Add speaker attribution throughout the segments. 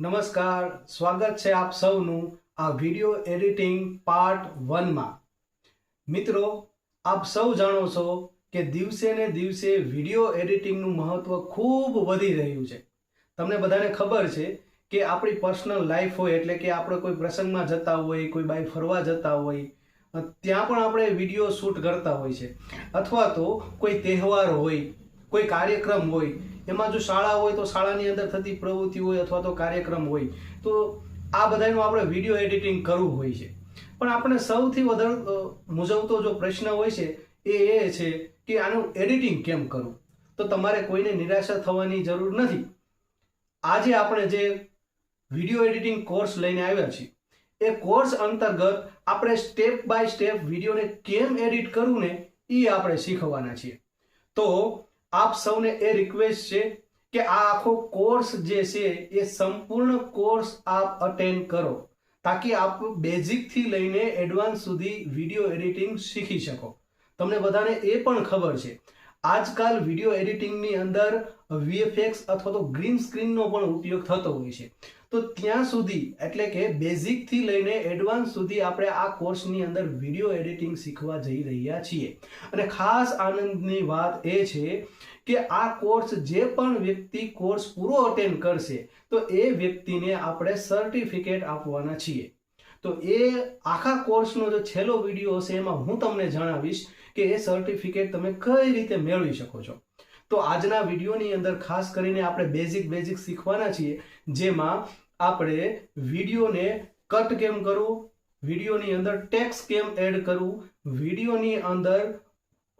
Speaker 1: નમસ્કાર, સ્વાગત છે આપ સૌનું આ વિડિયો એડિટિંગ પાર્ટ વનમાં. મિત્રો, આપ સૌ જાણો છો કે દિવસે ને દિવસે વિડિયો એડિટિંગનું મહત્વ ખૂબ વધી રહ્યું છે. તમને બધાને ખબર છે કે આપણી પર્સનલ લાઈફ હોય, એટલે કે આપણે કોઈ પ્રસંગમાં જતા હોય, કોઈ બાય ફરવા જતા હોય ત્યાં પણ આપણે વીડિયો શૂટ કરતા હોય છે. અથવા તો કોઈ તહેવાર હોય, કોઈ કાર્યક્રમ હોય એમાં જો શાળા હોય તો શાળાની અંદર થતી પ્રવૃત્તિ હોય અથવા તો કાર્યક્રમ હોય, તો આ બધાનું આપણે વીડિયો એડિટિંગ કરવું હોય છે. પણ આપણે સૌથી વધારે મૂંઝવતો જો પ્રશ્ન હોય છે, એ એ છે કે આનું એડિટિંગ કેમ કરવું? તો તમારે કોઈને નિરાશા થવાની જરૂર નથી. આજે આપણે જે વીડિયો એડિટિંગ કોર્સ લઈને આવ્યા છીએ, એ કોર્સ અંતર્ગત આપણે સ્ટેપ બાય સ્ટેપ વિડીયોને કેમ એડિટ કરવું ને એ આપણે શીખવાના છીએ. તો આપ સૌને એ રિક્વેસ્ટ છે કે આ આખો કોર્સ જે છે એ સંપૂર્ણ કોર્સ આપ અટેન્ડ કરો, તાકી આપ બેઝિકથી લઈને એડવાન્સ સુધી વીડિયો એડિટિંગ શીખી શકો. તમને બધાને એ પણ ખબર છે, આજકાલ વીડિયો એડિટિંગની અંદર વીએફએક્સ અથવા તો ગ્રીન સ્ક્રીનનો પણ ઉપયોગ થતો હોય છે. તો ત્યાં સુધી, એટલે કે બેઝિકથી લઈને એડવાન્સ સુધી આપણે આ કોર્સની અંદર વીડિયો એડિટિંગ શીખવા જઈ રહ્યા છીએ. અને ખાસ આનંદની વાત એ છે કે આ કોર્સ જે પણ વ્યક્તિ કોર્સ પૂરો અટેન્ડ કરશે, તો એ વ્યક્તિને આપણે સર્ટિફિકેટ આપવાના છીએ. તો એ આખા કોર્સનો જે છેલ્લો વીડિયો હશે, એમાં હું તમને જણાવીશ કે એ સર્ટિફિકેટ તમે કઈ રીતે મેળવી શકો છો. તો આજના વિડીયોની અંદર ખાસ કરીને આપણે બેઝિક બેઝિક શીખવાના છીએ, જેમાં આપણે વિડીયોને કટ કેમ કરવું, વિડીયોની અંદર ટેક્સ કેમ એડ કરવું, વિડીયોની અંદર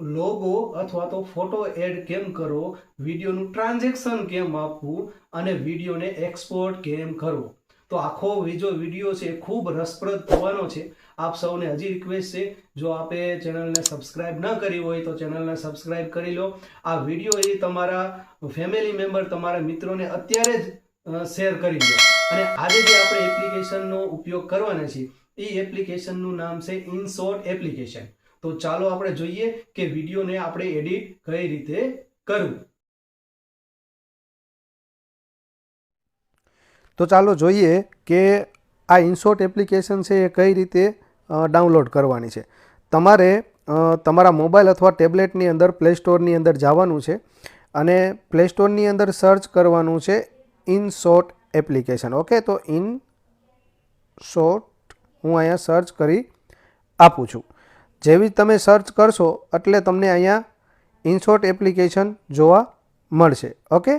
Speaker 1: લોગો અથવા તો ફોટો એડ કેમ કરો, વિડીયોનું ટ્રાન્ઝેક્શન કેમ આપવું, અને વિડીયોને એક્સપોર્ટ કેમ કરવો. તો આખો બીજો વીડિયો છે ખૂબ રસપ્રદ થવાનો છે. આપ સૌને હજી રિક્વેસ્ટ છે, જો આપે ચેનલને સબસ્ક્રાઇબ ન કરી હોય તો ચેનલને સબસ્ક્રાઇબ કરી લો. આ વીડિયો એ તમારા ફેમિલી મેમ્બર તમારા મિત્રોને અત્યારે જ શેર કરી દો. અને આજે જે આપણે એપ્લિકેશનનો ઉપયોગ કરવાના છીએ, એ એપ્લિકેશનનું નામ છે ઇનશોર્ટ એપ્લિકેશન તો ચાલો આપણે જોઈએ કે વિડીયોને આપણે એડિટ કઈ રીતે કરવું.
Speaker 2: તો ચાલો જોઈએ કે આ ઇનશોર્ટ એપ્લિકેશન છે એ કઈ રીતે ડાઉનલોડ કરવાની છે. તમારે તમારા મોબાઈલ અથવા ટેબ્લેટની અંદર પ્લે સ્ટોરની અંદર જવાનું છે અને પ્લે સ્ટોરની અંદર સર્ચ કરવાનું છે ઇનશોટ એપ્લિકેશન. ઓકે, તો ઇન શોર્ટ હું અહીંયા સર્ચ કરી આપું છું. જેવી તમે સર્ચ કરશો એટલે તમને અહીંયા ઇનશોટ એપ્લિકેશન જોવા મળશે. ઓકે?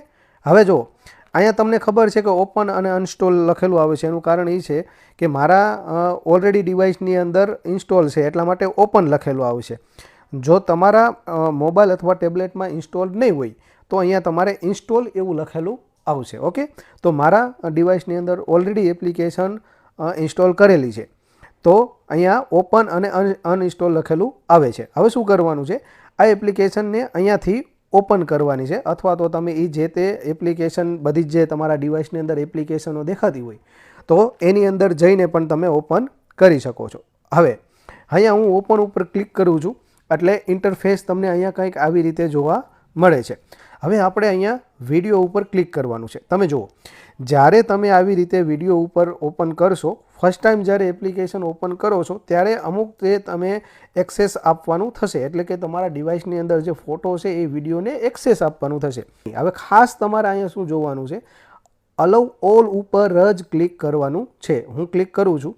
Speaker 2: હવે જુઓ અહીંયા તમને ખબર છે કે ઓપન અને અનસ્ટોલ લખેલું આવે છે. એનું કારણ એ છે કે મારા ઓલરેડી ડિવાઇસની અંદર ઇન્સ્ટોલ છે, એટલા માટે ઓપન લખેલું આવે છે. જો તમારા મોબાઈલ અથવા ટેબ્લેટમાં ઇન્સ્ટોલ નહીં હોય, તો અહીંયા તમારે ઇન્સ્ટોલ એવું લખેલું આવશે, ઓકે? તો મારા ડિવાઇસની અંદર ઓલરેડી એપ્લિકેશન ઇન્સ્ટોલ કરેલી છે. તો અહીંયા ઓપન અને અનઇન્સ્ટોલ લખેલું આવે છે. હવે શું કરવાનું છે? આ એપ્લિકેશનને અહીંયાથી ઓપન કરવાની છે અથવા તો તમે એ જે તે એપ્લિકેશન બધી જ તમારા ડિવાઇસની અંદર એપ્લિકેશનો દેખાતી હોય, તો એની અંદર જઈને પણ તમે ઓપન કરી શકો છો. હવે, અહીંયા હું ઓપન ઉપર ક્લિક કરું છું, એટલે ઇન્ટરફેસ તમને અહીંયા કંઈક આવી રીતે જોવા મળે છે. હવે આપણે અહીંયા વીડિયો ઉપર ક્લિક કરવાનું છે. તમે જુઓ, જ્યારે તમે આવી રીતે વીડિયો ઉપર ઓપન કરશો ફર્સ્ટ ટાઈમ જ્યારે એપ્લિકેશન ઓપન કરો છો, ત્યારે અમુક તે તમે એક્સેસ આપવાનું થશે. એટલે કે તમારા ડિવાઇસની અંદર જે ફોટો છે, એ વિડીયોને એક્સેસ આપવાનું થશે. હવે ખાસ તમારે અહીંયા શું જોવાનું છે? અલવ ઓલ ઉપર જ ક્લિક કરવાનું છે. હું ક્લિક કરું છું.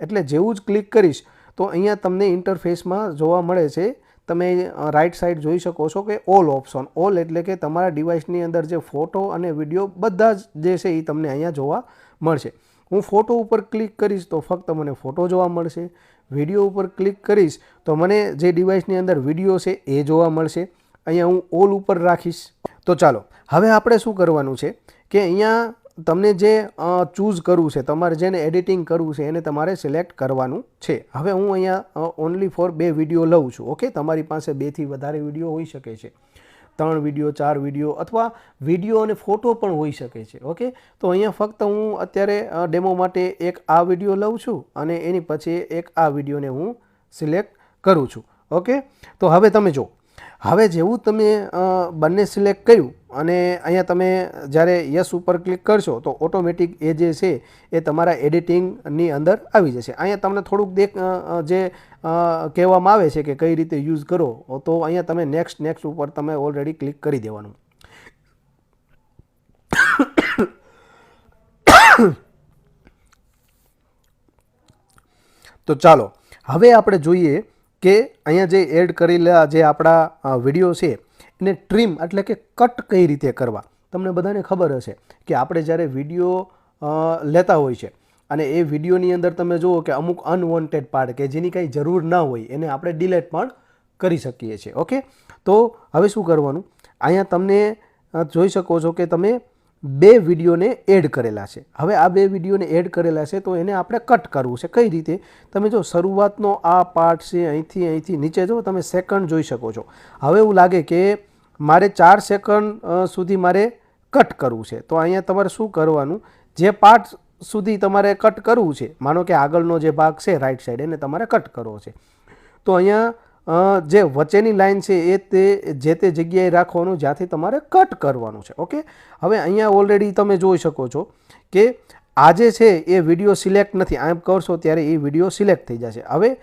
Speaker 2: એટલે જેવું જ ક્લિક કરીશ, તો અહીંયા તમને ઇન્ટરફેસમાં જોવા મળે છે તમે રાઈટ સાઈડ જોઈ શકો છો કે ઓલ ઓપ્શન ઓલ એટલે કે તમારા ડિવાઇસની અંદર જે ફોટો અને વીડિયો બધા જ જે છે એ તમને અહીંયા જોવા મળશે. હું ફોટો ઉપર ક્લિક કરીશ તો ફક્ત મને ફોટો જોવા મળશે. વીડિયો ઉપર ક્લિક કરીશ તો મને જે ડિવાઇસની અંદર વીડિયો છે એ જોવા મળશે. અહીંયા હું ઓલ ઉપર રાખીશ. તો ચાલો, હવે આપણે શું કરવાનું છે કે અહીંયા તમને જે ચૂઝ કરવું છે, તમારે જેને એડિટિંગ કરવું છે, એને તમારે સિલેક્ટ કરવાનું છે. હવે હું અહીંયા ઓનલી ફોર બે વીડિયો લઉં છું ઓકે તમારી પાસે બેથી વધારે વીડિયો હોઈ શકે છે. ત્રણ વીડિયો ચાર વીડિયો અથવા વીડિયો અને ફોટો પણ હોઈ શકે છે ઓકે તો અહીંયા ફક્ત હું અત્યારે ડેમો માટે એક આ વીડિયો લઉં છું અને એની પછી એક આ વિડીયોને હું સિલેક્ટ કરું છું ઓકે તો હવે તમે જો હવે જેવું તમે બંને સિલેક્ટ કર્યું અને અહીંયા તમે જ્યારે યસ ઉપર ક્લિક કરશો તો ઓટોમેટિક એ જે છે એ તમારા એડિટિંગની અંદર આવી જશે. અહીંયા તમને થોડુંક દેખ જે કહેવામાં આવે છે કે કઈ રીતે યુઝ કરો, તો અહીંયા તમે નેક્સ્ટ નેક્સ્ટ ઉપર તમે ઓલરેડી ક્લિક કરી દેવાનું. તો ચાલો, હવે આપણે જોઈએ કે અહીંયા જે એડ કરેલા જે આપણા વીડિયો છે, એને ટ્રીમ એટલે કે કટ કઈ રીતે કરવા? તમને બધાને ખબર હશે કે આપણે જ્યારે વીડિયો લેતા હોય છે અને એ વિડીયોની અંદર તમે જુઓ કે અમુક અનવોન્ટેડ પાર્ટ કે જેની કાંઈ જરૂર ના હોય એને આપણે ડિલેટ પણ કરી શકીએ છીએ ઓકે તો હવે શું કરવાનું? અહીંયા તમને જોઈ શકો છો કે તમે બે વિડીયોને એડ કરેલા છે. હવે આ બે વિડીયોને એડ કરેલા છે તો એને આપણે કટ કરવું છે. કઈ રીતે? તમે જો શરૂઆતનો આ પાર્ટ છે, અહીંથી અહીંથી નીચે જો તમે સેકન્ડ જોઈ શકો છો. હવે એવું લાગે કે મારે ચાર સેકન્ડ સુધી મારે કટ કરવું છે. તો અહીંયા તમારે શું કરવાનું? જે પાર્ટ સુધી તમારે કટ કરવું છે, માનો કે આગળનો જે ભાગ છે, રાઈટ સાઈડ, એને તમારે કટ કરવો છે. તો અહીંયા જે વચ્ચેની લાઈન છે એ તે, જે તે જગ્યાએ રાખવાનું, જ્યાંથી તમારે કટ કરવાનું છે. ઓકે? હવે અહીંયા ઓલરેડી તમે જોઈ શકો છો કે આ જે છે એ વીડિયો સિલેક્ટ નથી. આમ કરશો ત્યારે એ વીડિયો સિલેક્ટ થઈ જશે. હવે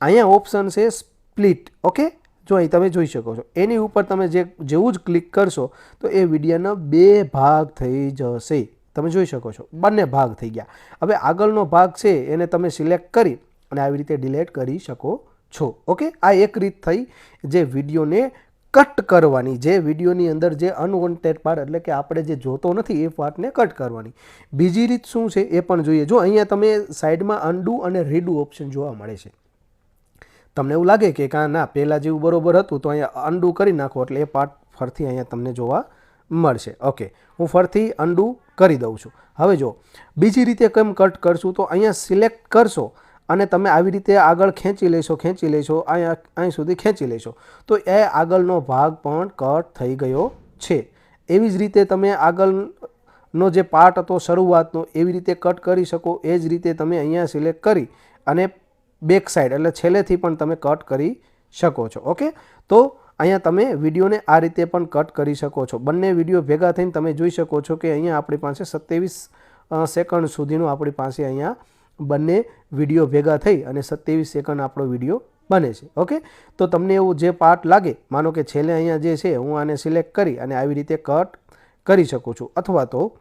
Speaker 2: અહીંયા ઓપ્શન છે સ્પ્લિટ ઓકે? જો અહીં તમે જોઈ શકો છો. એની ઉપર તમે જે, જેવું જ ક્લિક કરશો તો એ વિડીયોના બે ભાગ થઈ જશે. તમે જોઈ શકો છો. બંને ભાગ થઈ ગયા. હવે આગળનો ભાગ છે એને તમે સિલેક્ટ કરી અને આવી રીતે ડિલેટ કરી શકો છો ઓકે આ એક રીત થઈ જે વિડીયોને કટ કરવાની, જે વિડીયોની અંદર જે અનવોન્ટેડ પાર્ટ એટલે કે આપણે જે જોતો નથી, એ પાર્ટને કટ કરવાની. બીજી રીત શું છે, એ પણ જોઈએ. જો અહીંયા તમે સાઈડમાં અનડુ અને રીડુ ઓપ્શન જોવા મળે છે. તમને એવું લાગે કે કાં ના, પહેલાં જેવું બરોબર હતું, તો અહીંયા અનડુ કરી નાખો, એટલે એ પાર્ટ ફરથી અહીંયા તમને જોવા મળશે. ઓકે હું ફરથી અનડુ કરી દઉં છું. હવે જો, બીજી રીતે કેમ કટ કરશું, તો અહીંયા સિલેક્ટ કરશો અને તમે આવી રીતે આગળ ખેંચી લેશો ખેંચી લેશો, અહીંયા, અહીં સુધી ખેંચી લેશો. તો એ આગળનો ભાગ પણ કટ થઈ ગયો છે. એવી જ રીતે તમે આગળનો જે પાર્ટ હતો, શરૂઆતનો, એવી રીતે કટ કરી શકો, એ જ રીતે તમે અહીંયા સિલેક્ટ કરી અને બેક સાઈડ, એટલે છેલ્લેથી પણ તમે કટ કરી શકો છો, ઓકે? તો અહીંયા તમે વિડીયોને આ રીતે પણ કટ કરી શકો છો. બંને વીડિયો ભેગા થઈને તમે જોઈ શકો છો કે અહીંયા આપણી પાસે સત્યાવીસ સેકન્ડ સુધીનો આપણી પાસે અહીંયા બંને વીડિયો ભેગા થઈ અને સત્યાવીસ સેકન્ડ આપણો વીડિયો બને છે. ઓકે? તો તમને એવું જે પાર્ટ લાગે, માનો કે છેલ્લે અહીંયા જે છે, હું આને સિલેક્ટ કરી અને આવી રીતે કટ કરી શકું છું. અથવા તો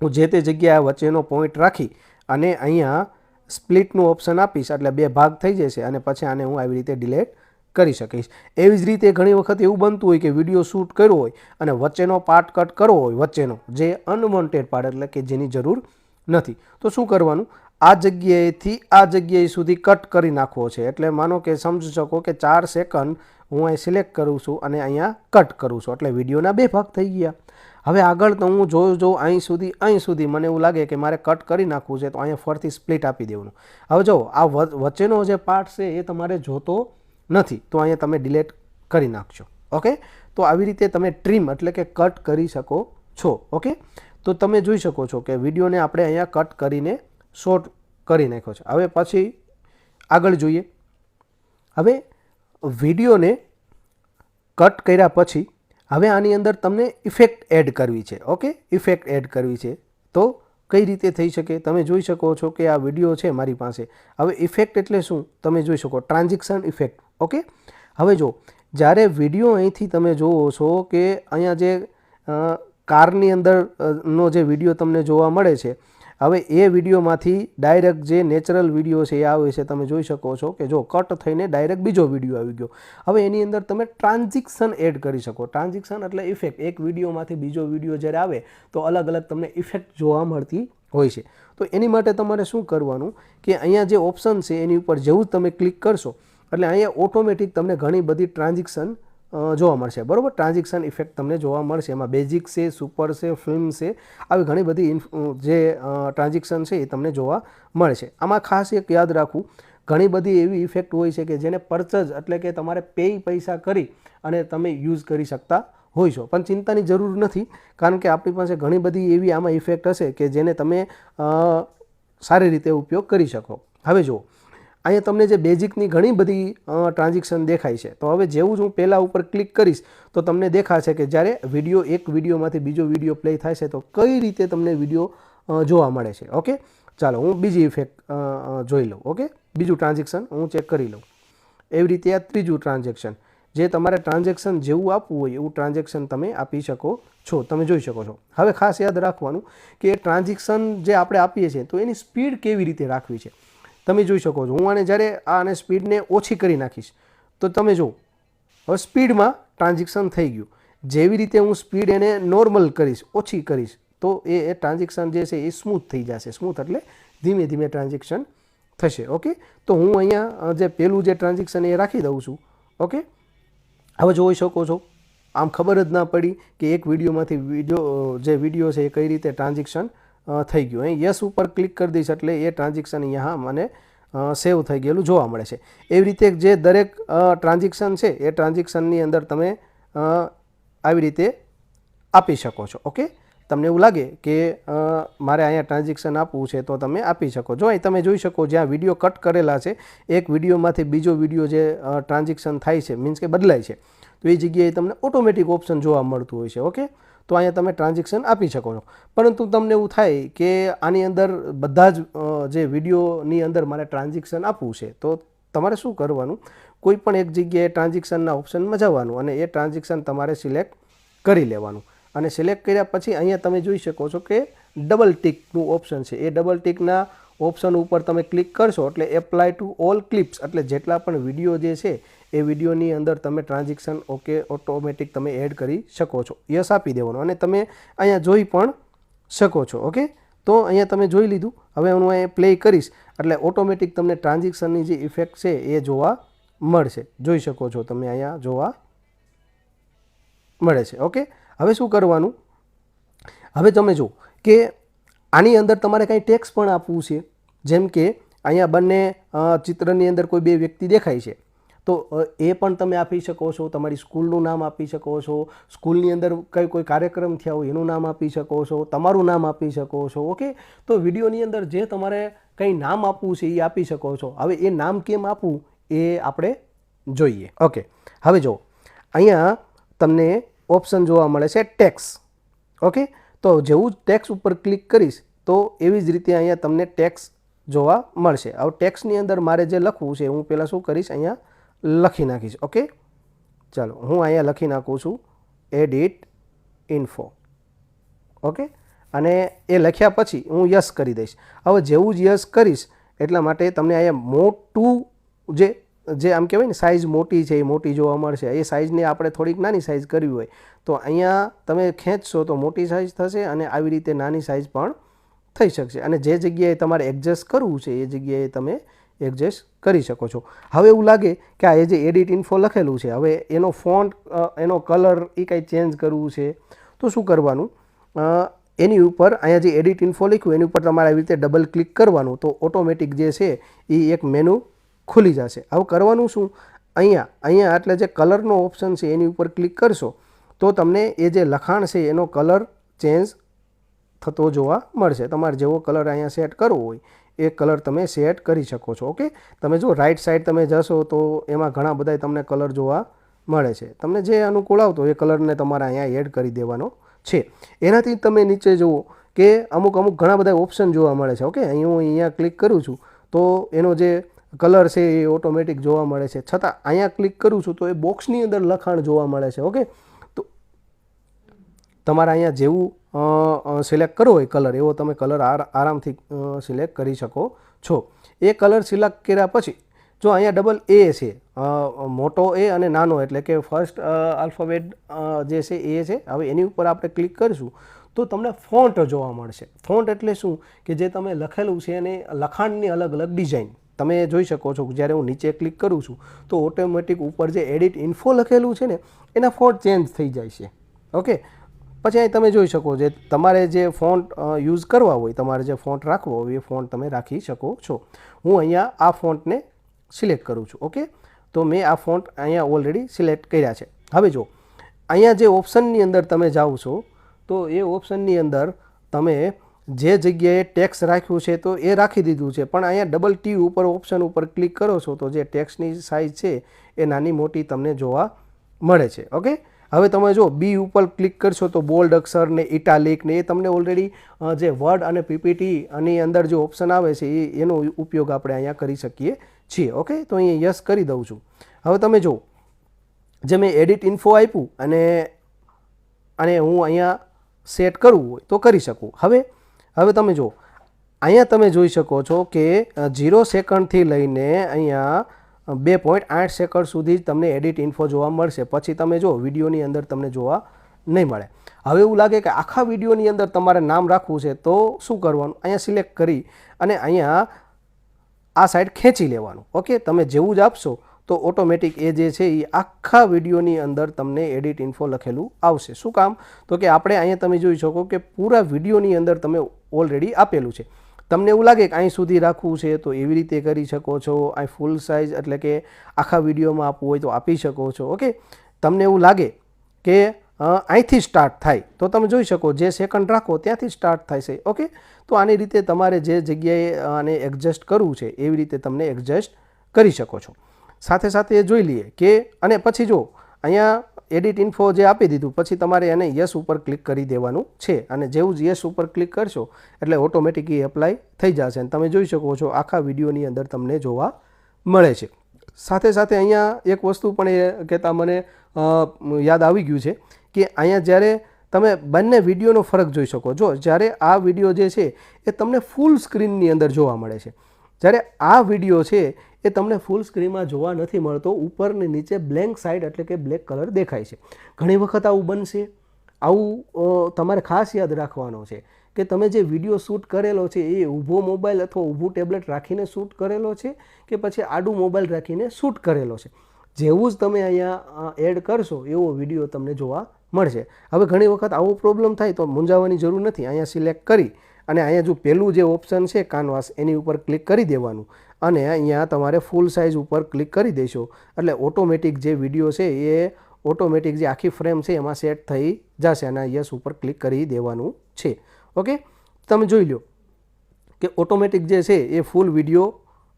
Speaker 2: હું જે તે જગ્યાએ વચ્ચેનો પોઈન્ટ રાખી અને અહીંયા સ્પ્લિટનું ઓપ્શન આપીશ, એટલે બે ભાગ થઈ જશે અને પછી આને હું આવી રીતે ડિલેટ કરી શકીશ. એવી જ રીતે ઘણી વખત એવું બનતું હોય કે વીડિયો શૂટ કર્યો હોય અને વચ્ચેનો પાર્ટ કટ કરવો હોય, વચ્ચેનો, જે અનવોન્ટેડ પાર્ટ એટલે કે જેની જરૂર નથી. તો શું કરવાનું? આ જગ્યાએથી આ જગ્યાએ સુધી કટ કરી નાખવો છે. એટલે માનો કે સમજી શકો કે ચાર સેકન્ડ હું અહીં સિલેક્ટ કરું છું અને અહીંયા કટ કરું છું. એટલે વિડીયોના બે ભાગ થઈ ગયા. હવે આગળ તો હું જોઉં જોઉં, અહીં સુધી અહીં સુધી મને એવું લાગે કે મારે કટ કરી નાખવું છે તો અહીંયા ફરથી સ્પ્લિટ આપી દેવાનું. હવે જો આ વચ્ચેનો જે પાર્ટ છે એ તમારે જોતો નથી. તો અહીંયા તમે ડિલેટ કરી નાખશો ઓકે? તો આવી રીતે તમે ટ્રીમ એટલે કે કટ કરી શકો છો. ઓકે? તો તમે જોઈ શકો છો કે વિડીયોને આપણે અહીંયા કટ કરીને શોર્ટ કરી નાખ્યો છે. હવે પછી આગળ જોઈએ. હવે વિડીયોને કટ કર્યા પછી હવે આની અંદર તમને ઇફેક્ટ એડ કરવી છે. ઓકે? ઇફેક્ટ એડ કરવી છે. તો કઈ રીતે થઈ શકે? તમે જોઈ શકો છો કે આ વીડિયો છે મારી પાસે. હવે ઇફેક્ટ એટલે શું? તમે જોઈ શકો. Transaction effect. ઓકે? હવે જો, જ્યારે વીડિયો અહીંથી તમે જુઓ છો કે અહીંયા જે કારની અંદર નો જે વીડિયો તમને જોવા મળે છે હવે એ વિડીયોમાંથી ડાયરેક્ટ જે નેચરલ વીડિયો છે એ આવે છે, તમે જોઈ શકો છો કે જો કટ થઈને ડાયરેક્ટ બીજો વીડિયો આવી ગયો. હવે એની અંદર તમે ટ્રાન્ઝેક્શન એડ કરી શકો. ટ્રાન્ઝેક્શન એટલે ઇફેક્ટ. એક વિડીયોમાંથી બીજો વીડિયો જ્યારે આવે તો અલગ અલગ તમને ઇફેક્ટ જોવા મળતી હોય છે. તો એની માટે તમારે શું કરવાનું કે અહીંયા જે ઓપ્શન છે એની ઉપર જેવું તમે ક્લિક કરશો. એટલે અહીંયા ઓટોમેટિક તમને ઘણી બધી ટ્રાન્ઝેક્શન જોવા મળશે. બરાબર? ટ્રાન્ઝેક્શન ઇફેક્ટ તમને જોવા મળશે. એમાં બેઝિક છે, સુપર છે, ફિલ્મ છે, આવી ઘણી બધી જે ટ્રાન્ઝેક્શન છે એ તમને જોવા મળશે. આમાં ખાસ એક યાદ રાખવું ઘણી બધી એવી ઇફેક્ટ હોય છે કે જેને પરચેઝ એટલે કે તમારે પે પૈસા કરી અને તમે યુઝ કરી શકતા હોય છો. પણ ચિંતાની જરૂર નથી, કારણ કે આપણી પાસે ઘણી બધી એવી આમાં ઇફેક્ટ હશે કે જેને તમે સારી રીતે ઉપયોગ કરી શકો. હવે જુઓ અહીંયા તમને જે બેઝિકની ઘણી બધી ટ્રાન્ઝેક્શન દેખાય છે. તો હવે જેવું જ હું પહેલાં ઉપર ક્લિક કરીશ, તો તમને દેખાશે કે જ્યારે વીડિયો એક વિડીયોમાંથી બીજો વીડિયો પ્લે થાય છે, તો કઈ રીતે તમને વીડિયો જોવા મળે છે. ઓકે? ચાલો, હું બીજી ઇફેક્ટ જોઈ લઉં. ઓકે? બીજું ટ્રાન્ઝેક્શન હું ચેક કરી લઉં. એવી રીતે આ ત્રીજું ટ્રાન્ઝેક્શન જે તમારે ટ્રાન્ઝેક્શન જેવું આપવું હોય, એવું ટ્રાન્ઝેક્શન તમે આપી શકો છો. તમે જોઈ શકો છો. હવે ખાસ યાદ રાખવાનું કે ટ્રાન્ઝેક્શન જે આપણે આપીએ છીએ, તો એની સ્પીડ કેવી રીતે રાખવી છે? તમે જોઈ શકો છો. હું આને જ્યારે આ આને સ્પીડને ઓછી કરી નાખીશ, તો તમે જુઓ, હવે સ્પીડમાં ટ્રાન્ઝેક્શન થઈ ગયું. જેવી રીતે હું સ્પીડ એને નોર્મલ કરીશ, ઓછી કરીશ, તો એ એ ટ્રાન્ઝેક્શન જે છે એ સ્મૂથ થઈ જશે. સ્મૂથ એટલે ધીમે ધીમે ટ્રાન્ઝેક્શન થશે. ઓકે? તો હું અહીંયા જે પેલું જે ટ્રાન્ઝેક્શન એ રાખી દઉં છું. ઓકે? હવે જોઈ શકો છો, આમ ખબર જ ના પડી કે એક વિડીયોમાંથી વીડિયો, જે વીડિયો છે એ કઈ રીતે ટ્રાન્ઝેક્શન થઈ ગયું. અહીં યસ ઉપર ક્લિક કરી દઈશ એટલે એ ટ્રાન્ઝેક્શન અહીંયા મને સેવ થઈ ગયેલું જોવા મળે છે. એવી રીતે જે દરેક ટ્રાન્ઝેક્શન છે, એ ટ્રાન્ઝેક્શનની અંદર તમે આવી રીતે આપી શકો છો. ઓકે તમને એવું લાગે કે મારે અહીંયા ટ્રાન્ઝેક્શન આપવું છે તો તમે આપી શકો જો અહીં તમે જોઈ શકો જ્યાં વીડિયો કટ કરેલા છે, એક વિડીયોમાંથી બીજો વીડિયો જે ટ્રાન્ઝેક્શન થાય છે મીન્સ કે બદલાય છે, તો એ જગ્યાએ તમને ઓટોમેટિક ઓપ્શન જોવા મળતું હોય છે. ઓકે તો અહીંયા તમે ટ્રાન્ઝેક્શન આપી શકો છો. પરંતુ તમને એવું થાય કે આની અંદર બધા જ જે વિડીયોની અંદર મારે ટ્રાન્ઝેક્શન આપવું છે, તો તમારે શું કરવાનું? કોઈ પણ એક જગ્યાએ ટ્રાન્ઝેક્શનના ઓપ્શનમાં જવાનું અને એ ટ્રાન્ઝેક્શન તમારે સિલેક્ટ કરી લેવાનું. અને સિલેક્ટ કર્યા પછી અહીંયા તમે જોઈ શકો છો કે ડબલ ટિકનું ઓપ્શન છે. એ ડબલ ટિકના ઓપ્શન ઉપર તમે ક્લિક કરશો એટલે એપ્લાય ટુ ઓલ ક્લિપ્સ એટલે જેટલા પણ વીડિયો જે છે, એ વિડીયોની અંદર તમે ટ્રાન્ઝેક્શન ઓકે ઓટોમેટિક તમે એડ કરી શકો છો. યસ આપી દેવાનું. અને તમે અહીંયા જોઈ પણ શકો છો ઓકે તો અહીંયા તમે જોઈ લીધું. હવે હું અહીંયા પ્લે કરીશ. એટલે ઓટોમેટિક તમને ટ્રાન્ઝેક્શનની જે ઇફેક્ટ છે, એ જોવા મળશે. જોઈ શકો છો તમે અહીંયા જોવા મળે છે ઓકે હવે શું કરવાનું? હવે તમે જુઓ કે આની અંદર તમારે કાંઈ ટેક્સ પણ આપવું છે. જેમ કે અહીંયા બંને ચિત્રની અંદર કોઈ બે વ્યક્તિ દેખાય છે. તો એ પણ તમે આપી શકો છો. તમારી સ્કૂલનું નામ આપી શકો છો. સ્કૂલની અંદર કઈ કોઈ કાર્યક્રમ થયા હોય એનું નામ આપી શકો છો. તમારું નામ આપી શકો છો. ઓકે? તો વિડીયોની અંદર જે તમારે કંઈ નામ આપવું છે એ આપી શકો છો. હવે એ નામ કેમ આપવું એ આપણે જોઈએ. ઓકે? હવે જુઓ. અહીંયા તમને ઓપ્શન જોવા મળે છે ટેક્સ. ઓકે? તો જેવું ટેક્સ ઉપર ક્લિક કરીશ, તો એવી જ રીતે અહીંયા તમને ટેક્સ જોવા મળશે. હવે ટેક્સની અંદર મારે જે લખવું છે, હું પહેલાં શું કરીશ, અહીંયા લખી નાખીશ ઓકે ચાલો, હું અહીંયા લખી નાખું છું એડિટ ઇન્ફો ઓકે અને એ લખ્યા પછી હું યસ કરી દઈશ. હવે જેવું જ યસ કરીશ, એટલા માટે તમને અહીંયા મોટું જે જે આમ કહેવાય ને સાઇઝ મોટી છે, એ મોટી જોવા મળશે એ સાઇઝને આપણે થોડીક નાની સાઇઝ કરવી હોય, તો અહીંયા તમે ખેંચશો તો મોટી સાઇઝ થશે અને આવી રીતે નાની સાઇઝ પણ થઈ શકશે. અને જે જગ્યાએ તમારે એડજસ્ટ કરવું છે, એ જગ્યાએ તમે એડજસ્ટ કરી શકો છો. હવે એવું લાગે કે આ એ જે એડિટ ઇન્ફો લખેલું છે, હવે એનો ફોન્ટ એનો કલર એ કાંઈ ચેન્જ કરવું છે, તો શું કરવાનું? એની ઉપર અહીંયા જે એડિટ ઇન્ફો લખ્યું, એની ઉપર તમારે આવી રીતે ડબલ ક્લિક કરવાનું, તો ઓટોમેટિક જે છે એ એક મેનુ ખુલી જશે. હવે કરવાનું શું? અહીંયા અહીંયા એટલે જે કલરનો ઓપ્શન છે એની ઉપર ક્લિક કરશો, તો તમને એ જે લખાણ છે એનો કલર ચેન્જ થતો જોવા મળશે. તમારે જેવો કલર અહીંયા સેટ કરવો હોય, એ કલર તમે સેટ કરી શકો છો, ઓકે? તમે જો રાઈટ સાઈડ તમે જશો, તો એમાં ઘણા બધા તમને કલર જોવા મળે છે. તમને જે અનુકૂળ આવતો એ કલરને તમારે અહીંયા એડ કરી દેવાનો છે. એનાથી તમે નીચે જુઓ કે અમુક અમુક ઘણા બધા ઓપ્શન જોવા મળે છે, ઓકે? અહીં હું અહીંયા ક્લિક કરું છું, તો એનો જે કલર છે એ ઓટોમેટિક જોવા મળે છે. છતાં અહીંયા ક્લિક કરું છું તો એ બોક્સની અંદર લખાણ જોવા મળે છે, ઓકે? તો તમારે અહીંયા જેવું સિલેક્ટ કરવો હોય કલર, એવો તમે કલર આરામથી સિલેક્ટ કરી શકો છો. એ કલર સિલેક્ટ કર્યા પછી, જો અહીંયા ડબલ એ છે મોટો એ અને નાનો, એટલે કે ફર્સ્ટ આલ્ફાબેટ જે છે એ છે, હવે એની ઉપર આપણે ક્લિક કરીશું, તો તમને ફોન્ટ જોવા મળશે. ફોન્ટ એટલે શું? કે જે તમે લખેલું છે એને લખાણની અલગ અલગ ડિઝાઇન. તમે જોઈ શકો છો જ્યારે હું નીચે ક્લિક કરું છું, તો ઓટોમેટિક ઉપર જે એડિટ ઇન્ફો લખેલું છે ને, એના ફોન્ટ ચેન્જ થઈ જાય છે. ઓકે પછી અહીં તમે જોઈ શકો જે તમારે જે ફોન્ટ યુઝ કરવા હોય, તમારે જે ફોન્ટ રાખવો હોય, એ ફોન્ટ તમે રાખી શકો છો. હું અહીંયા આ ફોન્ટને સિલેક્ટ કરું છું. ઓકે તો મેં આ ફોન્ટ અહીંયા ઓલરેડી સિલેક્ટ કર્યા છે. હવે જો, અહીંયા જે ઓપ્શનની અંદર તમે જાઓ છો, તો એ ઓપ્શનની અંદર તમે જે જગ્યાએ ટેક્સ રાખ્યું છે તો એ રાખી દીધું છે. પણ અહીંયા ડબલ ટી ઉપર ઓપ્શન ઉપર ક્લિક કરો છો તો જે ટેક્સની સાઇઝ છે એ નાની મોટી તમને જોવા મળે છે. ઓકે હવે તમે જો બી ઉપર ક્લિક કરશો તો બોલ્ડ અક્ષર ને ઇટાલિક ને એ તમને ઓલરેડી જે વર્ડ અને પીપીટી આની અંદર જે ઓપ્શન આવે છે એ, એનો ઉપયોગ આપણે અહીંયા કરી શકીએ છીએ. ઓકે તો અહીંયા યસ કરી દઉં છું. હવે તમે જો, જે મેં એડિટ ઇન્ફો આપ્યું અને અને હું અહીંયા સેટ કરવું હોય તો કરી શકું. હવે હવે તમે જુઓ. અહીંયા તમે જોઈ શકો છો કે ઝીરો સેકન્ડથી લઈને અહીંયા બે પોઈન્ટ આઠ સેકન્ડ સુધી જ તમને એડિટ ઇન્ફો જોવા મળશે. પછી તમે જો વિડીયોની અંદર તમને જોવા નહીં મળે. હવે એવું લાગે કે આખા વિડીયોની અંદર તમારે નામ રાખવું છે, તો શું કરવાનું? અહીંયા સિલેક્ટ કરી અને અહીંયા આ સાઈડ ખેંચી લેવાનું. ઓકે? તમે જેવું જ આપશો, તો ઓટોમેટિક એ જે છે એ આખા વિડીયોની અંદર તમને એડિટ ઇન્ફો લખેલું આવશે. શું કામ? તો કે આપણે અહીંયા તમે જોઈ શકો કે પૂરા વિડીયોની અંદર તમે ઓલરેડી આપેલું છે. તમને એવું લાગે કે અહીં સુધી રાખવું છે તો એવી રીતે કરી શકો છો, અહીં ફૂલ સાઇઝ એટલે કે આખા વિડીયોમાં આપવું હોય તો આપી શકો છો ઓકે તમને એવું લાગે કે અહીંથી સ્ટાર્ટ થાય, તો તમે જોઈ શકો જે સેકન્ડ રાખો ત્યાંથી સ્ટાર્ટ થાય છે ઓકે તો આની રીતે તમારે જે જગ્યાએ આને એડજસ્ટ કરવું છે એવી રીતે તમને એડજસ્ટ કરી શકો છો. સાથે સાથે એ જોઈ લઈએ કે, અને પછી જો, અહીંયા એડિટ ઇન્ફો જે આપી દીધું, પછી તમારે એને યસ ઉપર ક્લિક કરી દેવાનું છે. અને જેવું જ યસ ઉપર ક્લિક કરશો, એટલે ઓટોમેટિક એ એપ્લાય થઈ જશે. અને તમે જોઈ શકો છો, આખા વિડીયોની અંદર તમને જોવા મળે છે. સાથે સાથે અહીંયા એક વસ્તુ પણ એ કહેતા મને યાદ આવી ગયું છે કે અહીંયા જ્યારે તમે બંને વિડીયોનો ફરક જોઈ શકો. જો જ્યારે આ વીડિયો જે છે, એ તમને ફૂલ સ્ક્રીનની અંદર જોવા મળે છે. જ્યારે આ વીડિયો છે એ તમને ફૂલ સ્ક્રીનમાં જોવા નથી મળતો ઉપર ને નીચે બ્લેન્ક સાઇડ એટલે કે બ્લેક કલર દેખાય છે. ઘણી વખત આવું બનશે. આવું તમારે ખાસ યાદ રાખવાનો છે કે તમે જે વીડિયો શૂટ કરેલો છે એ ઊભો મોબાઈલ અથવા ઊભું ટેબ્લેટ રાખીને શૂટ કરેલો છે કે પછી આડું મોબાઈલ રાખીને શૂટ કરેલો છે? જેવું જ તમે અહીંયા એડ કરશો એવો વીડિયો તમને જોવા મળશે. હવે ઘણી વખત આવો પ્રોબ્લેમ થાય તો મૂંઝાવાની જરૂર નથી. અહીંયા સિલેક્ટ કરી અને અહીંયા જો પહેલું જે ઓપ્શન છે કાનવાસ એની ઉપર ક્લિક કરી દેવાનું. અને અહીંયા તમારે ફૂલ સાઇઝ ઉપર ક્લિક કરી દેશો. એટલે ઓટોમેટિક જે વીડિયો છે એ ઓટોમેટિક જે આખી ફ્રેમ છે એમાં સેટ થઈ જશે અને યસ ઉપર ક્લિક કરી દેવાનું છે. ઓકે તમે જોઈ લો કે ઓટોમેટિક જે છે એ ફૂલ વીડિયો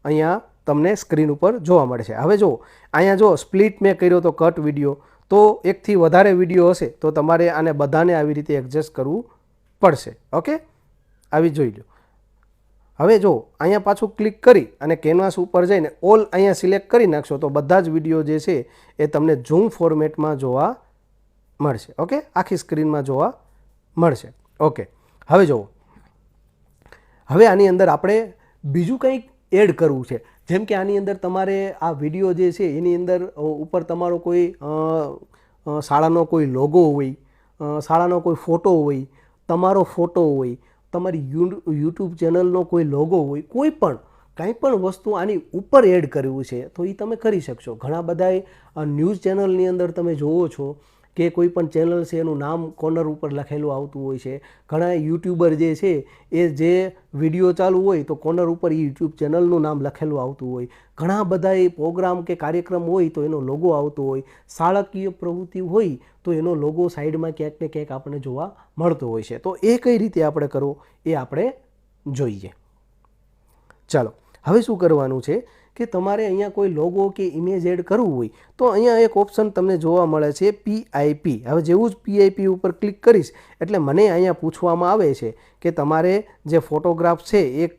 Speaker 2: અહીંયા તમને સ્ક્રીન ઉપર જોવા મળે છે હવે જો, અહીંયા જો સ્પ્લિટ મેં કર્યો તો કટ વીડિયો તો એકથી વધારે વીડિયો હશે, તો તમારે આને બધાને આવી રીતે એડજસ્ટ કરવું પડશે. ઓકે આવી જોઈ લો હવે જો અહીંયા પાછું ક્લિક કરી અને કેનવાસ ઉપર જઈને ઓલ અહીંયા સિલેક્ટ કરી નાખશો, તો બધા જ વીડિયો જે છે એ તમને ઝૂમ ફોર્મેટમાં જોવા મળશે. ઓકે આખી સ્ક્રીનમાં જોવા મળશે. ઓકે હવે જુઓ. હવે આની અંદર આપણે બીજું કંઈક એડ કરવું છે. જેમ કે આની અંદર તમારે આ વીડિયો જે છે એની અંદર ઉપર તમારો કોઈ શાળાનો કોઈ લોગો હોય શાળાનો કોઈ ફોટો હોય, તમારો ફોટો હોય તમારી યુટ્યુબ ચેનલનો કોઈ લોગો હોય, કોઈ પણ, કાંઈ પણ વસ્તુ આની ઉપર એડ કરવું છે, તો એ તમે કરી શકશો. ઘણા બધાએ ન્યૂઝ ચેનલની અંદર તમે જોવો છો કે કોઈ પણ ચેનલ છે, એનું નામ કોર્નર ઉપર લખેલું આવતું હોય છે. ઘણા યુટ્યુબર જે છે, એ જે વીડિયો ચાલુ હોય તો કોર્નર ઉપર યુટ્યુબ ચેનલનું નામ લખેલું આવતું હોય. ઘણા બધા એ પ્રોગ્રામ કે કાર્યક્રમ હોય તો એનો લોગો આવતો હોય. શાળાકીય પ્રવૃત્તિ હોય તો એનો લોગો સાઈડમાં ક્યાંક ને ક્યાંક આપણને જોવા મળતો હોય છે. તો એ કઈ રીતે આપણે કરવો એ આપણે જોઈએ. ચાલો, હવે શું કરવાનું છે? કે તમારે અહીંયા કોઈ લોગો કે ઇમેજ એડ કરવું હોય, તો અહીંયા એક ઓપ્શન તમને જોવા મળે છે પીઆઈપી હવે જેવું જ પીઆઈપી ઉપર ક્લિક કરીશ, એટલે મને અહીંયા પૂછવામાં આવે છે કે તમારે જે ફોટોગ્રાફ છે એ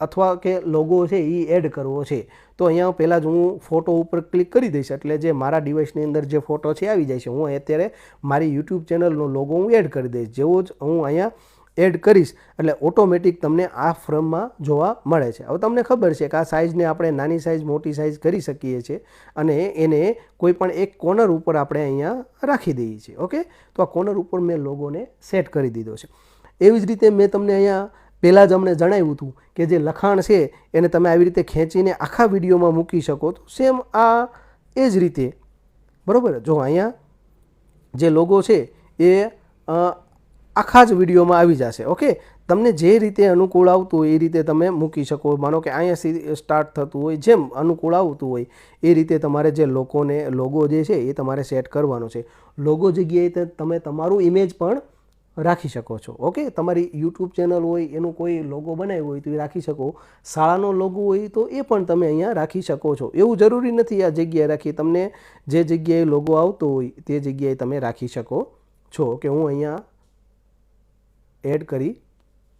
Speaker 2: અથવા કે લોગો છે એ એડ કરવો છે. તો અહીંયા પહેલાં જ હું ફોટો ઉપર ક્લિક કરી દઈશ, એટલે જે મારા ડિવાઇસની અંદર જે ફોટો છે આવી જાય છે. હું અત્યારે મારી યુટ્યુબ ચેનલનો લોગો હું એડ કરી દઈશ. જેવો જ હું અહીંયા એડ કરીશ એટલે ઓટોમેટિક તમને આ ફ્રમમાં જોવા મળે છે. હવે તમને ખબર છે કે આ સાઇઝને આપણે નાની સાઇઝ મોટી સાઇઝ કરી શકીએ છીએ અને એને કોઈ પણ એક કોર્નર ઉપર આપણે અહીંયા રાખી દઈએ છીએ ઓકે તો આ કોર્નર ઉપર મેં લોગોને સેટ કરી દીધો છે. એવી જ રીતે મેં તમને અહીંયા પહેલાં જ અમને જણાવ્યું હતું કે જે લખાણ છે એને તમે આવી રીતે ખેંચીને આખા વિડીયોમાં મૂકી શકો તો સેમ આ એ જ રીતે, બરાબર? જો અહીંયા જે લોગો છે એ આખા જ વિડીયોમાં આવી જશે, ઓકે? તમને જે રીતે અનુકૂળ આવતું હોય એ રીતે તમે મૂકી શકો. માનો કે અહીંયા સ્ટાર્ટ થતું હોય, જેમ અનુકૂળ આવતું હોય, એ રીતે તમારે જે લોકોને લોગો જે છે એ તમારે સેટ કરવાનો છે. લોગો જગ્યાએ તમે તમારું ઇમેજ પણ રાખી શકો છો, ઓકે? તમારી યુટ્યુબ ચેનલ હોય, એનું કોઈ લોગો બનાવ્યો હોય તો એ રાખી શકો. શાળાનો લોગો હોય તો એ પણ તમે અહીંયા રાખી શકો છો. એવું જરૂરી નથી આ જગ્યાએ રાખી, તમને જે જગ્યાએ લોગો આવતો હોય તે જગ્યાએ તમે રાખી શકો છો કે હું અહીંયા એડ કરી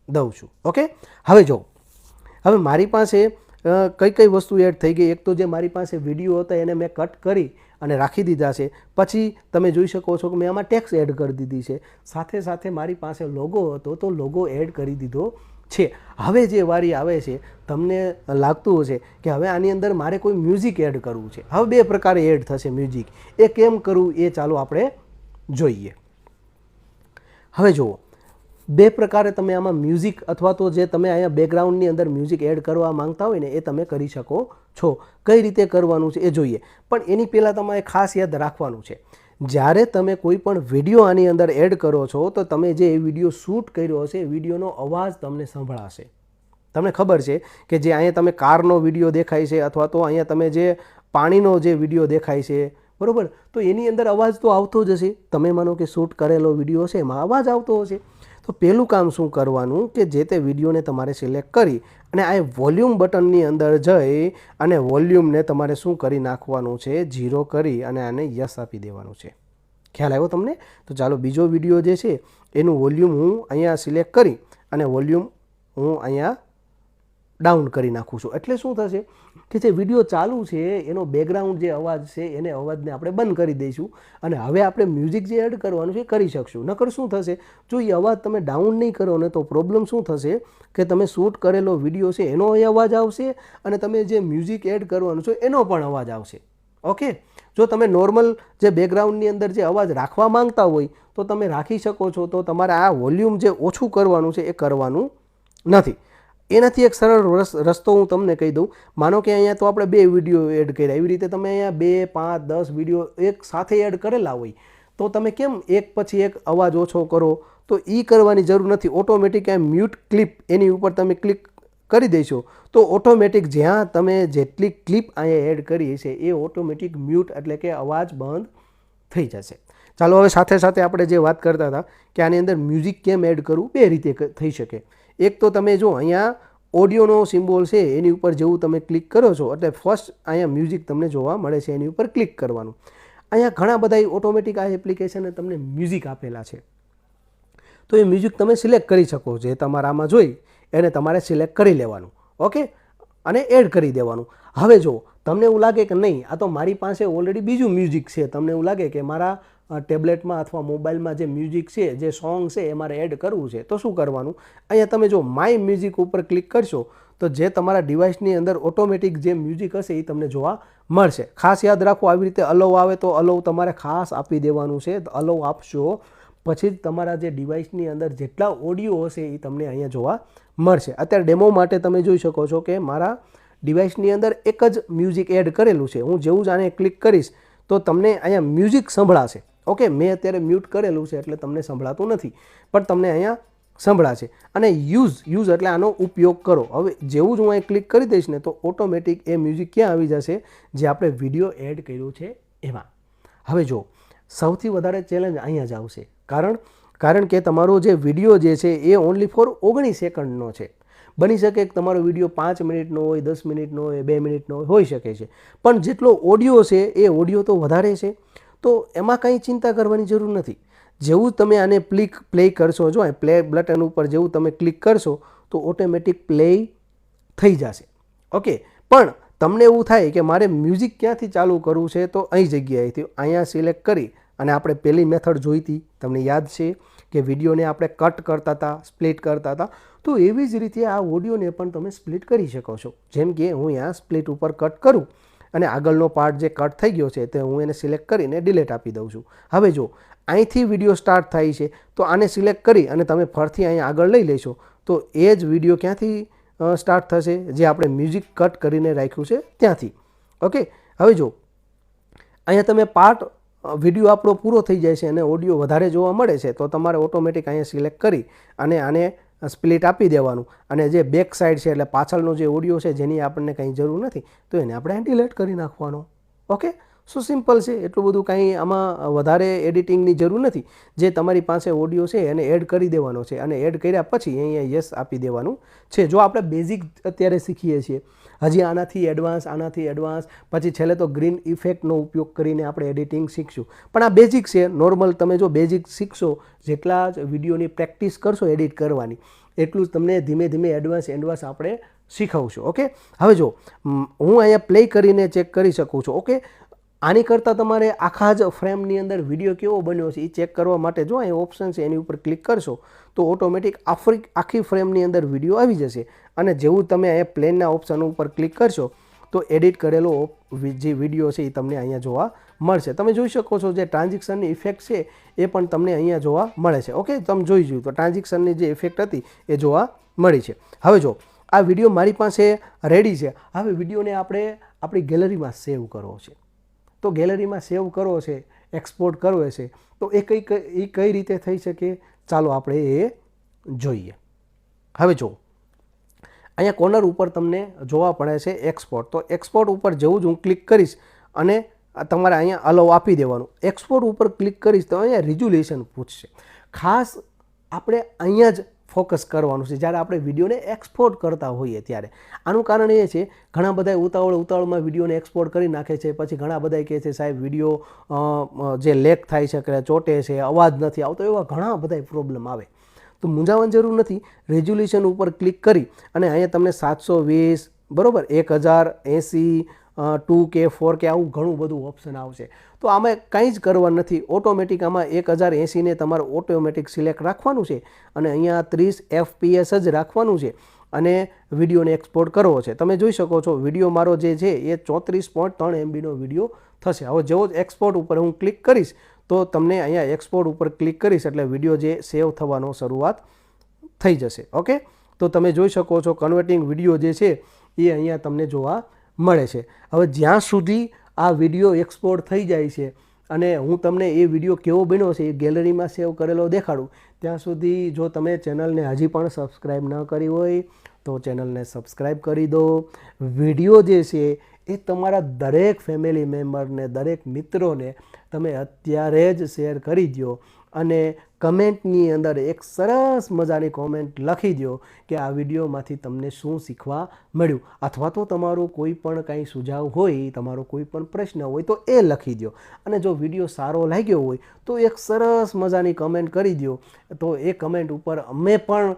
Speaker 2: દઉં છું. ઓકે? હવે જો, હવે મારી પાસે કઈ કઈ વસ્તુ એડ થઈ ગઈ? એક તો જે મારી પાસે વીડિયો હતા એને મેં કટ કરી અને રાખી દીધા છે. પછી તમે જોઈ શકો છો કે મેં આમાં ટેક્સ એડ કરી દીધી છે. સાથે સાથે મારી પાસે લોગો હતો તો લોગો એડ કરી દીધો છે. હવે જે વારી આવે છે, તમને લાગતું હશે કે હવે આની અંદર મારે કોઈ મ્યુઝિક એડ કરવું છે. હવે બે પ્રકારે એડ થશે મ્યુઝિક. એ કેમ કરવું એ ચાલો આપણે જોઈએ. હવે જુઓ બે પ્રકારે તમે આમાં મ્યુઝિક અથવા તો જે તમે અહીંયા બેકગ્રાઉન્ડની અંદર મ્યુઝિક એડ કરવા માંગતા હોય ને, એ તમે કરી શકો છો. કઈ રીતે કરવાનું છે એ જોઈએ. પણ એની પહેલાં તમારે ખાસ યાદ રાખવાનું છે. જ્યારે તમે કોઈ પણ વીડિયો આની અંદર એડ કરો છો, તો તમે જે એ વીડિયો શૂટ કર્યો હશે, એ વિડીયોનો અવાજ તમને સંભળાશે. તમને ખબર છે કે જે અહીંયા તમે કારનો વીડિયો દેખાય છે, અથવા તો અહીંયા તમે જે પાણીનો જે વીડિયો દેખાય છે, બરાબર? તો એની અંદર અવાજ તો આવતો જ હશે. તમે માનો કે શૂટ કરેલો વીડિયો છે એમાં અવાજ આવતો હશે. તો પહેલું કામ શું કરવાનું કે જે તે વિડીયોને તમારે સિલેક્ટ કરી અને આ વોલ્યુમ બટનની અંદર જઈ અને વોલ્યુમને તમારે શું કરી નાખવાનું છે? ઝીરો કરી અને આને યસ આપી દેવાનું છે. ખ્યાલ આવ્યો તમને? તો ચાલો બીજો વીડિયો જે છે, એનું વોલ્યુમ હું અહીંયા સિલેક્ટ કરી અને વોલ્યુમ હું અહીંયા ડાઉન કરી નાખું છું. એટલે શું થશે કે જે વીડિયો ચાલુ છે, એનો બેકગ્રાઉન્ડ જે અવાજ છે, એને અવાજને આપણે બંધ કરી દઈશું અને હવે આપણે મ્યુઝિક જે એડ કરવાનું છે એ કરી શકશું. નકર શું થશે? જો એ અવાજ તમે ડાઉન નહીં કરો ને તો પ્રોબ્લેમ શું થશે? કે તમે શૂટ કરેલો વીડિયો છે, એનો એ અવાજ આવશે અને તમે જે મ્યુઝિક એડ કરવાનું છે, એનો પણ અવાજ આવશે. ઓકે? જો તમે નોર્મલ જે બેકગ્રાઉન્ડની અંદર જે અવાજ રાખવા માંગતા હોય, તો તમે રાખી શકો છો. તો તમારે આ વોલ્યુમ જે ઓછું કરવાનું છે, એ કરવાનું નથી. એનાથી એક સરળ રસ- રસ્તો હું તમને કહી દઉં. માનો કે અહીંયા તો આપણે બે વીડિયો એડ કર્યા. એવી રીતે તમે અહીંયા બે, પાંચ, દસ વીડિયો એક સાથે એડ કરેલા હોય, તો તમે કેમ એક પછી એક અવાજ ઓછો કરો? તો એ કરવાની જરૂર નથી. ઓટોમેટિક આ મ્યુટ ક્લિપ એની ઉપર તમે ક્લિક કરી દેશો. તો ઓટોમેટિક જ્યાં તમે જેટલી ક્લિપ અહીંયા એડ કરી છે એ ઓટોમેટિક મ્યુટ એટલે કે અવાજ બંધ થઈ જશે. ચાલો હવે સાથે સાથે આપણે જે વાત કરતા હતા, કે આની અંદર મ્યુઝિક કેમ એડ કરવું? બે રીતે થઈ શકે. એક તો તમે જો અહીંયા ઓડિયોનો સિમ્બોલ છે, એની ઉપર જેવું તમે ક્લિક કરો છો, એટલે ફર્સ્ટ અહીંયા મ્યુઝિક તમને જોવા મળે છે, એની ઉપર ક્લિક કરવાનું. અહીંયા ઘણા બધા ઓટોમેટિક આ એપ્લિકેશને તમને મ્યુઝિક આપેલા છે. તો એ મ્યુઝિક તમે સિલેક્ટ કરી શકો જે તમારામાં જોઈ, એને તમારે સિલેક્ટ કરી લેવાનું. ઓકે અને એડ કરી દેવાનું. હવે જો, તમને એવું લાગે કે નહીં, આ તો મારી પાસે ઓલરેડી બીજું મ્યુઝિક છે, તમને એવું લાગે કે મારા ટેબ્લેટમાં અથવા મોબાઈલમાં જે મ્યુઝિક છે, જે સોંગ છે, એ મારે એડ કરવું છે, તો શું કરવાનું? અહીંયા તમે જો માય મ્યુઝિક ઉપર ક્લિક કરશો, તો જે તમારા ડિવાઇસની અંદર ઓટોમેટિક જે મ્યુઝિક હશે એ તમને જોવા મળશે. ખાસ યાદ રાખો, આવી રીતે અલવ આવે તો અલવ તમારે ખાસ આપી દેવાનું છે અલવ આપશો. પછી જ તમારા જે ડિવાઇસની અંદર જેટલા ઓડિયો હશે એ તમને અહીંયા જોવા મળશે. અત્યારે ડેમો માટે તમે જોઈ શકો છો કે મારા ડિવાઇસની અંદર એક જ મ્યુઝિક એડ કરેલું છે. હું જેવું જ આને ક્લિક કરીશ, તો તમને અહીંયા મ્યુઝિક સંભળાશે. ઓકે, મેં અત્યારે મ્યુટ કરેલું છે એટલે તમને સંભળાતું નથી, પણ તમને અહીંયા સંભળાશે. અને યુઝ યુઝ એટલે આનો ઉપયોગ કરો. હવે જેવું જ હું અહીં ક્લિક કરી દઈશ ને, તો ઓટોમેટિક એ મ્યુઝિક ક્યાં આવી જશે? જે આપણે વીડિયો એડ કર્યો છે એમાં. હવે જો સૌથી વધારે ચેલેન્જ અહીંયા જ આવશે. કારણ કારણ કે તમારો જે વીડિયો જે છે એ ઓનલી ફોર ઓગણીસ સેકન્ડનો છે. બની શકે કે તમારો વીડિયો પાંચ મિનિટનો હોય, દસ મિનિટનો હોય, બે મિનિટનો હોય, હોઈ શકે છે. પણ જેટલો ઓડિયો છે, એ ઓડિયો તો વધારે છે. તો એમાં કંઈ ચિંતા કરવાની જરૂર નથી. જેવું તમે આને પ્લિક પ્લે કરશો, જો પ્લે બટન ઉપર જેવું તમે ક્લિક કરશો, તો ઓટોમેટિક પ્લે થઈ જશે. ઓકે, પણ તમને એવું થાય કે મારે મ્યુઝિક ક્યાંથી ચાલુ કરવું છે, તો અહીં જગ્યાએથી અહીંયા સિલેક્ટ કરી અને આપણે પહેલી મેથડ જોઈ હતી. તમને યાદ છે કે વિડીયોને આપણે કટ કરતા હતા, સ્પ્લિટ કરતા હતા. તો એવી જ રીતે આ ઓડિયોને પણ તમે સ્પ્લિટ કરી શકો છો. જેમ કે હું અહીંયા સ્પ્લિટ ઉપર કટ કરું અને આગળનો પાર્ટ જે કટ થઈ ગયો છે તે હું એને સિલેક્ટ કરીને ડિલેટ આપી દઉં છું. હવે જો અહીંથી વીડિયો સ્ટાર્ટ થાય છે, તો આને સિલેક્ટ કરી અને તમે ફરથી અહીંયા આગળ લઈ લેશો, તો એ જ વીડિયો ક્યાંથી સ્ટાર્ટ થશે? જે આપણે મ્યુઝિક કટ કરીને રાખ્યું છે ત્યાંથી. ઓકે હવે જો, અહીંયા તમે પાર્ટ વીડિયો આપણો પૂરો થઈ જાય છે અને ઓડિયો વધારે જોવા મળે છે, તો તમારે ઓટોમેટિક અહીંયા સિલેક્ટ કરી અને આને સ્પ્લિટ આપી દેવાનું. અને જે બેક સાઈડ છે એટલે પાછળનો જે ઓડિયો છે જેની આપણને કંઈ જરૂર નથી, તો એને આપણે ડિલેટ કરી નાખવાનો. ઓકે સો સિમ્પલ છે? એટલું બધું કાંઈ આમાં વધારે એડિટિંગની જરૂર નથી. જે તમારી પાસે ઓડિયો છે, એને એડ કરી દેવાનો છે. અને એડ કર્યા પછી અહીંયા યસ આપી દેવાનું છે. જો આપણે બેઝિક અત્યારે શીખીએ છીએ, હજી આનાથી એડવાન્સ આનાથી એડવાન્સ પછી છેલ્લે તો ગ્રીન ઇફેક્ટનો ઉપયોગ કરીને આપણે એડિટિંગ શીખશું. પણ આ બેઝિક છે નોર્મલ તમે જો બેઝિક શીખશો, જેટલા જ વિડીયોની પ્રેક્ટિસ કરશો એડિટ કરવાની, એટલું જ તમને ધીમે ધીમે એડવાન્સ એડવાન્સ આપણે શીખવશું. ઓકે હવે જો હું અહીંયા પ્લે કરીને ચેક કરી શકું છું. ઓકે આની કરતાં તમારે આખા જ ફ્રેમની અંદર વીડિયો કેવો બન્યો છે એ ચેક કરવા માટે જો અહીં ઓપ્શન છે એની ઉપર ક્લિક કરશો, તો ઓટોમેટિક આફરી, આખી ફ્રેમની અંદર વીડિયો આવી જશે. અને જેવું તમે અહીંયા પ્લેનના ઓપ્શન ઉપર ક્લિક કરશો, તો એડિટ કરેલો જે વીડિયો છે એ તમને અહીંયા જોવા મળશે. તમે જોઈ શકો છો જે ટ્રાન્ઝેક્શનની ઇફેક્ટ છે એ પણ તમને અહીંયા જોવા મળે છે. ઓકે તમે જોઈ જોયું. તો ટ્રાન્ઝેક્શનની જે ઇફેક્ટ હતી એ જોવા મળી છે. હવે જો, આ વીડિયો મારી પાસે રેડી છે. હવે વિડીયોને આપણે આપણી ગેલેરીમાં સેવ કરવો છે. તો ગેલેરીમાં સેવ કરવો છે એક્સપોર્ટ કરવો છે, તો એ કઈ એ કઈ રીતે થઈ શકે? ચાલો આપણે એ જોઈએ. હવે જો અહીંયા કોર્નર ઉપર તમને જોવા પડે છે એક્સપોર્ટ તો એક્સપોર્ટ ઉપર જવું જ હું ક્લિક કરીશ અને તમારે અહીંયા અલાવ આપી દેવાનું. એક્સપોર્ટ ઉપર ક્લિક કરીશ તો અહીંયા રિઝોલ્યુશન પૂછશે. ખાસ આપણે અહીંયા જ ફોકસ કરવાનું છે. જ્યારે આપણે વિડીયોને એક્સપોર્ટ કરતા હોઈએ ત્યારે. આનું કારણ એ છે, ઘણા બધા ઉતાવળ ઉતાવળમાં વિડીયોને એક્સપોર્ટ કરી નાખે છે. પછી ઘણા બધા કહે છે, સાહેબ, વીડિયો જે લેક થાય છે, કે ચોટે છે, અવાજ નથી આવતો, એવા ઘણા બધા પ્રોબ્લેમ આવે. તો મૂંઝાવાની જરૂર નથી. રેઝોલ્યુશન ઉપર ક્લિક કરી અને અહીંયા તમને સાતસો વીસ, બરાબર, એક હજાર એંસી ટુ કે ફોર કે આવું ઘણું બધું ઓપ્શન આવશે. તો આમાં કંઈ જ કરવા નથી. ઓટોમેટિક આમાં એક હજાર એંસીને તમારે ઓટોમેટિક સિલેક્ટ રાખવાનું છે અને અહીંયા ત્રીસ એફપીએસ જ રાખવાનું છે અને વિડીયોને એક્સપોર્ટ કરવો છે. તમે જોઈ શકો છો, વીડિયો મારો જે છે એ ચોત્રીસ પોઈન્ટ ત્રણ એમબીનો વીડિયો થશે. હવે જેવો એક્સપોર્ટ ઉપર હું ક્લિક કરીશ, તો તમને અહીંયા એક્સપોર્ટ ઉપર ક્લિક કરીશ એટલે વીડિયો જે સેવ થવાનો શરૂઆત થઈ જશે. ઓકે તો તમે જોઈ શકો છો કન્વર્ટિંગ વીડિયો જે છે એ અહીંયા તમને જોવા મળે છે. હવે જ્યાં સુધી આ વીડિયો એક્સપોર્ટ થઈ જાય છે અને હું તમને એ વીડિયો કેવો બન્યો છે એ ગેલેરીમાં સેવ કરેલો દેખાડું. ત્યાં સુધી જો તમે ચેનલને હજી પણ સબસ્ક્રાઈબ ન કરી હોય, તો ચેનલને સબસ્ક્રાઈબ કરી દો. વીડિયો જે છે એ તમારા દરેક ફેમિલી મેમ્બરને દરેક મિત્રોને તમે અત્યારે જ શેર કરી દો અને કમેન્ટની અંદર એક સરસ મજાની કોમેન્ટ લખી દો કે આ વિડીયોમાંથી તમને શું શીખવા મળ્યું. અથવા તો તમારો કોઈ પણ કાંઈ સુઝાવ હોય, તમારો કોઈ પણ પ્રશ્ન હોય તો એ લખી દો અને જો વીડિયો સારો લાગ્યો હોય તો એક સરસ મજાની કમેન્ટ કરી દો તો એ કમેન્ટ ઉપર અમે પણ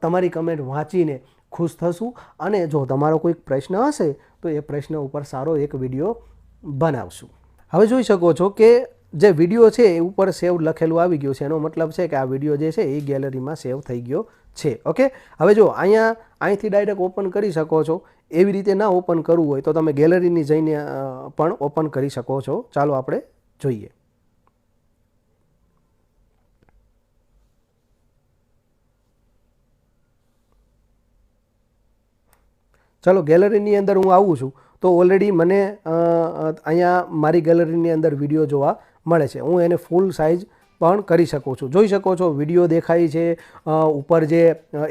Speaker 2: તમારી કમેન્ટ વાંચીને ખુશ થશું. અને જો તમારો કોઈક પ્રશ્ન હશે તો એ પ્રશ્ન ઉપર સારો એક વીડિયો બનાવશું. હવે જોઈ શકો છો કે જે વીડિયો છે એ ઉપર સેવ લખેલું આવી ગયું છે. એનો મતલબ છે કે આ વીડિયો જે છે એ ગેલેરીમાં સેવ થઈ ગયો છે. ઓકે? હવે જો અહીંયા અહીંથી ડાયરેક્ટ ઓપન કરી શકો છો. એવી રીતે ના ઓપન કરવું હોય તો તમે ગેલેરીની જઈને પણ ઓપન કરી શકો છો. ચાલો આપણે જોઈએ. ચાલો ગેલેરીની અંદર હું આવું છું. તો ઓલરેડી મને અહીંયા મારી ગેલેરીની અંદર વીડિયો જોવા મળે છે. હું એને ફૂલ સાઇઝ પણ કરી શકું છું. જોઈ શકો છો વીડિયો દેખાય છે. ઉપર જે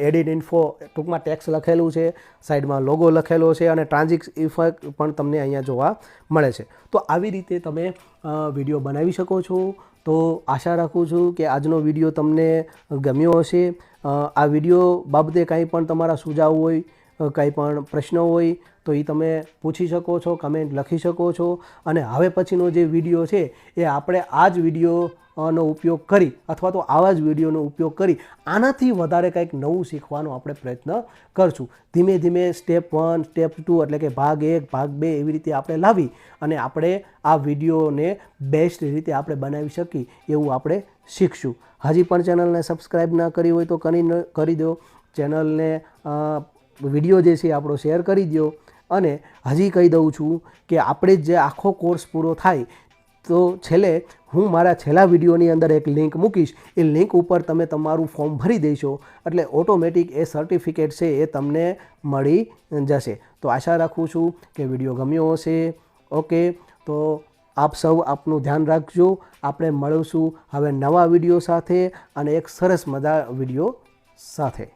Speaker 2: એડિટ ઇન્ફો ટૂંકમાં ટેક્સ લખેલું છે સાઈડમાં લોગો લખેલો છે અને ટ્રાન્ઝિક ઇફેક્ટ પણ તમને અહીંયા જોવા મળે છે. તો આવી રીતે તમે વીડિયો બનાવી શકો છો. તો આશા રાખું છું કે આજનો વીડિયો તમને ગમ્યો હશે. આ વીડિયો બાબતે કાંઈ પણ તમારા સુઝાવ હોય કંઈ કાંઈ પણ પ્રશ્નો હોય તો એ તમે પૂછી શકો છો કમેન્ટ લખી શકો છો. અને હવે પછીનો જે વીડિયો છે, એ આપણે આ જ વીડિયો નો ઉપયોગ કરી અથવા તો આવા જ વિડીયોનો ઉપયોગ કરી આનાથી વધારે કંઈક નવું શીખવાનો આપણે પ્રયત્ન કરશું. ધીમે ધીમે સ્ટેપ વન સ્ટેપ ટુ એટલે કે ભાગ એક, ભાગ બે એવી રીતે આપણે લાવી અને આપણે આ વિડીયોને બેસ્ટ રીતે આપણે બનાવી શકીએ એવું આપણે શીખશું. હજી પણ ચેનલને સબસ્ક્રાઈબ ના કરી હોય તો કરી કરી દો. ચેનલને વીડિયો જે છે આપણો શેર કરી દો અને હજી કહી દઉં છું કે આપણે જે આખો કોર્સ પૂરો થાય, તો છેલ્લે હું મારા છેલ્લા વિડીયોની અંદર એક લિંક મૂકીશ. એ લિંક ઉપર તમે તમારું ફોર્મ ભરી દેશો, એટલે ઓટોમેટિક એ સર્ટિફિકેટ છે એ તમને મળી જશે. તો આશા રાખું છું કે વીડિયો ગમ્યો હશે. ઓકે તો આપ સૌ આપનું ધ્યાન રાખજો. આપણે મળીશું હવે નવા વીડિયો સાથે અને એક સરસ મજા વીડિયો સાથે.